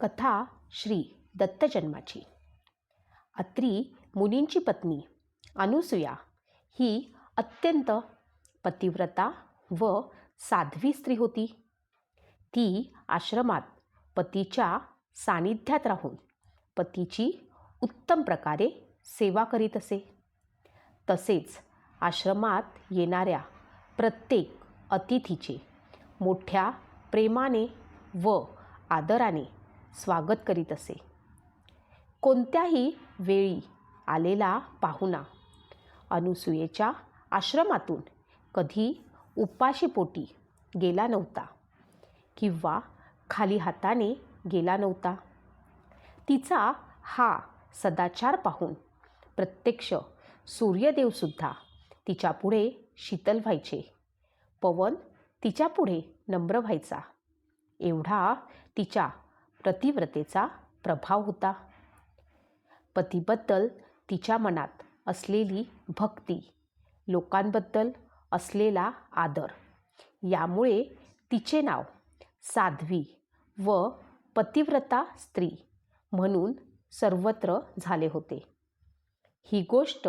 कथा श्री दत्तजन्माची. अत्री मुनींची पत्नी अनुसूया ही अत्यंत पतिव्रता व साध्वी स्त्री होती. ती आश्रमात पतीच्या सानिध्यात राहून पतीची उत्तम प्रकारे सेवा करीत असे. तसेच आश्रमात येणाऱ्या प्रत्येक अतिथीचे मोठ्या प्रेमाने व आदराने स्वागत करीत असे. कोणत्याही वेळी आलेला पाहुणा अनुसूयेच्या आश्रमातून कधी उपाशीपोटी गेला नव्हता किंवा खाली हाताने गेला नव्हता. तिचा हा सदाचार पाहून प्रत्यक्ष सूर्यदेवसुद्धा तिच्यापुढे शीतल व्हायचे. पवन तिच्यापुढे नम्र व्हायचा. एवढा तिच्या प्रतिव्रतेचा प्रभाव होता. पतीबद्दल तिच्या मनात असलेली भक्ती लोकांबद्दल असलेला आदर यामुळे तिचे नाव साध्वी व पतिव्रता स्त्री म्हणून सर्वत्र झाले होते. ही गोष्ट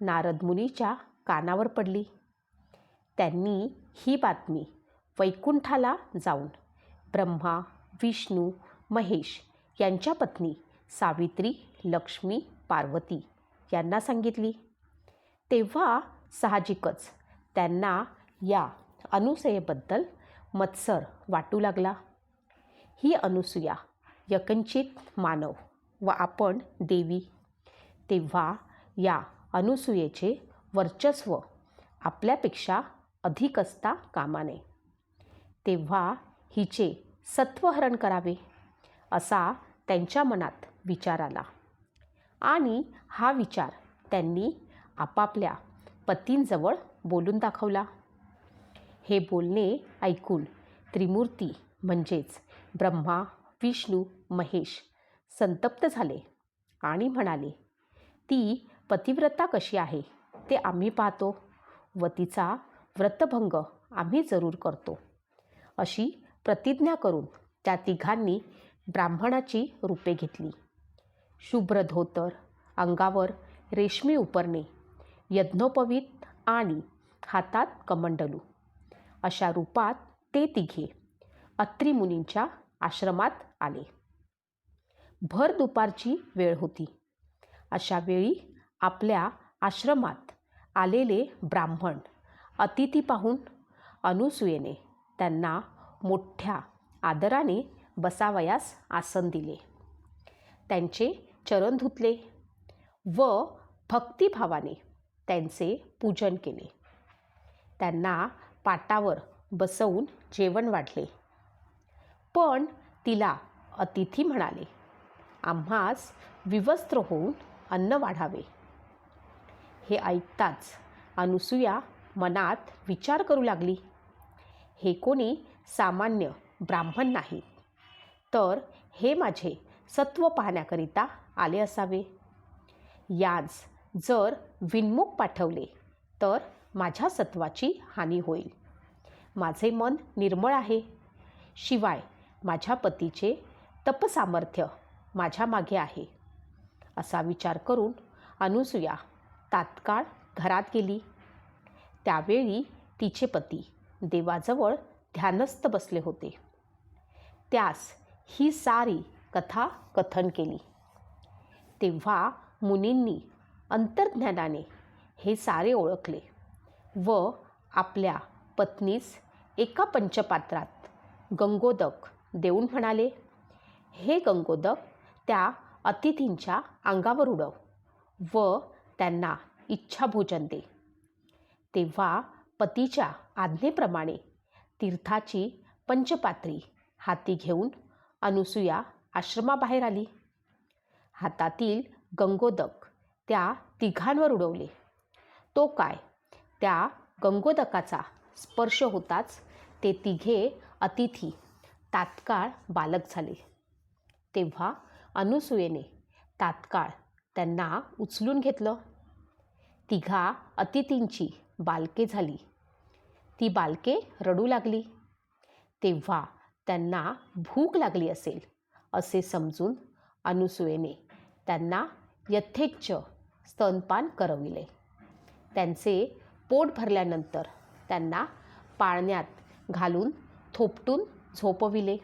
नारद मुनीच्या कानावर पडली. त्यांनी ही बातमी वैकुंठाला जाऊन ब्रह्मा विष्णू महेश यांच्या पत्नी सावित्री लक्ष्मी पार्वती यांना सांगितली. तेव्हा साहजिकच त्यांना या अनुसयेबद्दल मत्सर वाटू लागला. ही अनुसूया यकंचित मानव व आपण देवी. तेव्हा या अनुसूयेचे वर्चस्व आपल्यापेक्षा अधिक असता कामा नये. तेव्हा हिचे सत्वहरण करावे. असा त्यांच्या मनात विचार आला. आणि हा विचार त्यांनी आपापल्या पतींजवळ बोलून दाखवला. हे बोलणे ऐकून त्रिमूर्ती म्हणजेच ब्रह्मा विष्णू महेश संतप्त झाले आणि म्हणाले ती पतिव्रता कशी आहे ते आम्ही पाहतो व तिचा व्रतभंग आम्ही जरूर करतो. अशी प्रतिज्ञा करून त्या तिघांनी ब्राह्मणाची रूपे घेतली. शुभ्र धोतर अंगावर रेशमी उपरणे यज्ञोपवीत आणि हातात कमंडलू. अशा रूपात ते तिघे अत्रिमुनींच्या आश्रमात आले. भर दुपारची वेळ होती. अशा वेळी आपल्या आश्रमात आलेले ब्राह्मण अतिथी पाहून अनुसूयेने त्यांना मोठ्या आदराने बसावयास आसन दिले. त्यांचे चरण धुतले व भक्तिभावाने त्यांचे पूजन केले. त्यांना पाटावर बसवून जेवण वाढले. पण तिला अतिथी म्हणाले आम्हास विवस्त्र होऊन अन्न वाढावे हे ऐकताच अनुसूया मनात विचार करू लागली. हे कोणी सामान्य ब्राह्मण नाही. तर हे माझे सत्व पाहण्याकरिता आले असावे. याच जर विनमुख पाठवले तर माझ्या सत्वाची हानी होईल. माझे मन निर्मळ आहे. शिवाय माझ्या पतीचे तपसामर्थ्य माझ्या मागे आहे. असा विचार करून अनुसूया तात्काळ घरात गेली. त्यावेळी तिचे पती देवाजवळ ध्यानस्थ बसले होते. त्यास ही सारी कथा कथन केली. तेव्हा मुनींनी अंतर्ज्ञानाने हे सारे ओळखले व आपल्या पत्नीस एका पंचपात्रात गंगोदक देऊन म्हणाले हे गंगोदक त्या अतिथींच्या अंगावर उडव व त्यांना इच्छाभोजन दे. तेव्हा पतीच्या आज्ञेप्रमाणे तीर्थाची पंचपात्री हाती घेऊन अनुसूया आश्रमाबाहेर आली. हातातील गंगोदक त्या तिघांवर उडवले. तो काय? त्या गंगोदकाचा स्पर्श होताच ते तिघे अतिथी तात्काळ बालक झाले. तेव्हा अनुसूयेने तात्काळ त्यांना उचलून घेतलं. तिघा अतिथींची बालके झाली. ती बालके रडू लागली. तेव्हा त्यांना भूक लागली असेल असे समजून अनुसूयेने त्यांना यथेच्छ स्तनपान करविले. त्यांचे पोट भरल्यानंतर त्यांना पाळण्यात घालून थोपटून झोपविले.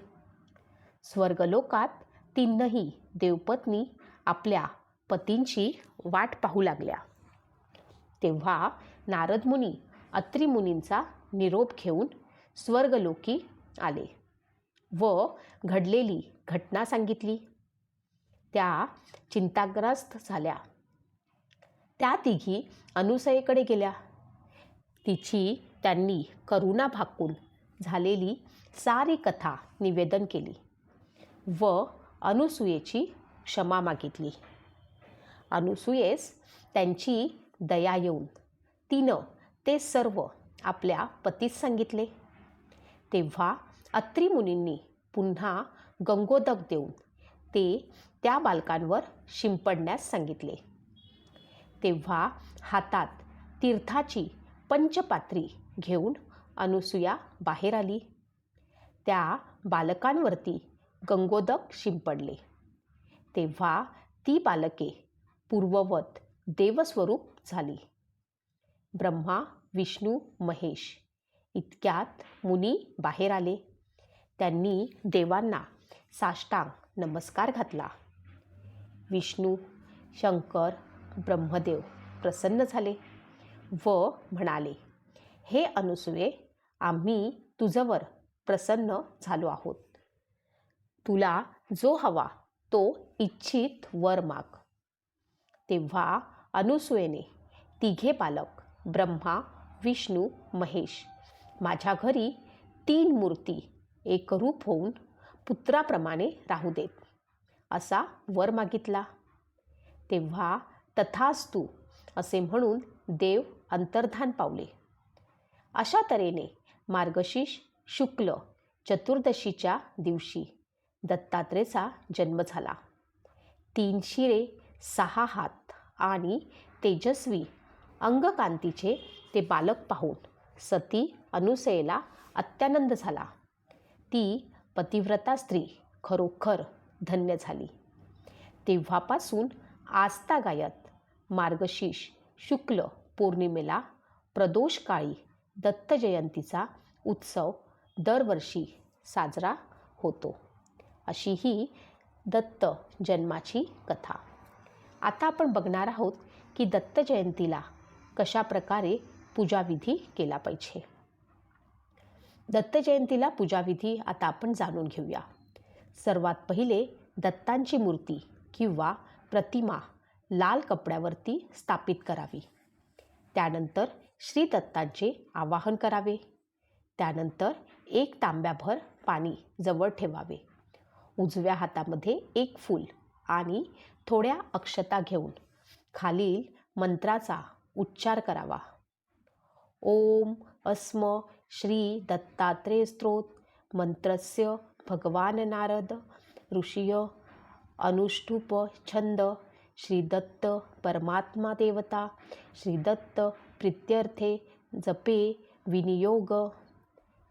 स्वर्गलोकात तीनही देवपत्नी आपल्या पतींची वाट पाहू लागल्या. तेव्हा नारदमुनी अत्रिमुनींचा निरोप घेऊन स्वर्गलोकी आले. व घडलेली घटना सांगितली. त्या चिंताग्रस्त झाल्या. त्या तिघी अनुसयेकडे गेल्या. तिची त्यांनी करुणा भाकून झालेली सारी कथा निवेदन केली व अनुसूयेची क्षमा मागितली. अनुसूयेस त्यांची दया येऊन तिनं ते सर्व आपल्या पतीस सांगितले. तेव्हा अत्री मुनींनी पुन्हा गंगोदक देऊन ते त्या बालकांवर शिंपडण्यास सांगितले. तेव्हा हातात तीर्थाची पंचपात्री घेऊन अनुसूया बाहेर आली. त्या बालकांवरती गंगोदक शिंपडले. तेव्हा ती बालके पूर्ववत देवस्वरूप झाली. ब्रह्मा विष्णू महेश इतक्यात मुनी बाहेर आले. त्यांनी देवांना साष्टांग नमस्कार घातला. विष्णू शंकर ब्रह्मदेव प्रसन्न झाले व म्हणाले हे अनुसुये आम्ही तुझवर प्रसन्न झालो आहोत. तुला जो हवा तो इच्छित वर माग. तेव्हा अनुसुयेने तिघे बालक ब्रह्मा विष्णू महेश माझ्या घरी तीन मूर्ती एकरूप होऊन पुत्राप्रमाणे राहू देत. असा वर मागितला. तेव्हा तथास्तू असे म्हणून देव अंतर्धान पावले. अशा तऱ्हेने मार्गशीर्ष शुक्ल चतुर्दशीच्या दिवशी दत्तात्रेचा जन्म झाला. तीन शिरे सहा हात आणि तेजस्वी अंगकांतीचे ते बालक पाहून सती अनुसयेला अत्यानंद झाला. ती पतिव्रता स्त्री खरोखर धन्य झाली. तेव्हापासून आस्तागायत मार्गशीर्ष शुक्ल पौर्णिमेला प्रदोषकाळी दत्त जयंतीचा उत्सव दरवर्षी साजरा होतो. अशी ही दत्त जन्माची कथा. आता आपण बघणार आहोत की दत्त जयंतीला कशा प्रकारे पूजाविधी केला पाहिजे. दत्तजयंतीला पूजाविधी आता आपण जाणून घेऊया. सर्वात पहिले दत्तांची मूर्ती किंवा प्रतिमा लाल कपड्यावरती स्थापित करावी. त्यानंतर श्री दत्तांचे आवाहन करावे. त्यानंतर एक तांब्याभर पाणी जवळ ठेवावे. उजव्या हातामध्ये एक फूल आणि थोड्या अक्षता घेऊन खालील मंत्राचा उच्चार करावा. ओम अस्म श्री दत्तात्रेय स्त्रोत मंत्रस्य भगवान नारद ऋषिय अनुष्ठुप छंद श्रीदत्त परमात्मा देवता श्रीदत्त प्रित्यर्थे जपे विनियोग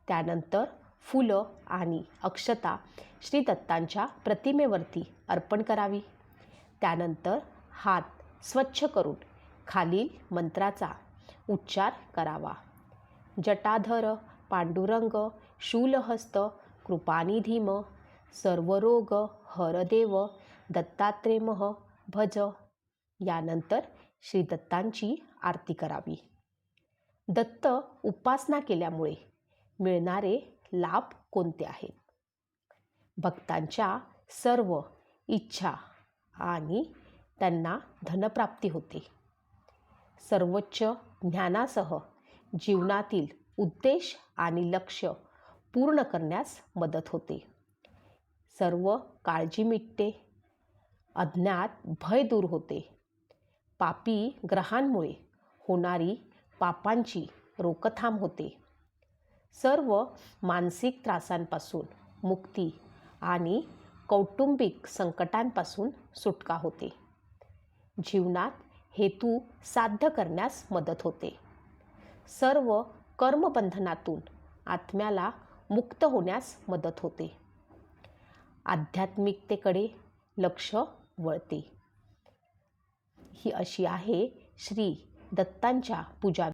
त्यानंतर फुलं आणि अक्षता श्री दत्तांच्या प्रतिमेवरती अर्पण करावी. त्यानंतर हात स्वच्छ करून खालील मंत्राचा उच्चार करावा. जटाधर पांडुरंग शूलहस्त कृपानिधीम सर्वरोग हरदेव दत्तात्रेमह भज. यानंतर श्री दत्तांची आरती करावी. दत्त उपासना केल्यामुळे मिळणारे लाभ कोणते आहेत? भक्तांच्या सर्व इच्छा आणि त्यांना धनप्राप्ती होते. सर्वोच्च ज्ञानासह जीवनातील उद्देश आणि लक्ष पूर्ण करण्यास मदत होते. सर्व काळजी मिटते. अज्ञात भय दूर होते. पापी ग्रहांमुळे होणारी पापांची रोकथाम होते. सर्व मानसिक त्रासांपासून मुक्ती आणि कौटुंबिक संकटांपासून सुटका होते. जीवनात हेतू साध्य करण्यास मदत होते. सर्व कर्मबंधनातून आत्म्याला मुक्त होण्यास मदत होते. आध्यात्मिकतेकडे लक्ष वळते. ही अशी आहे श्री दत्तांच्या पूजा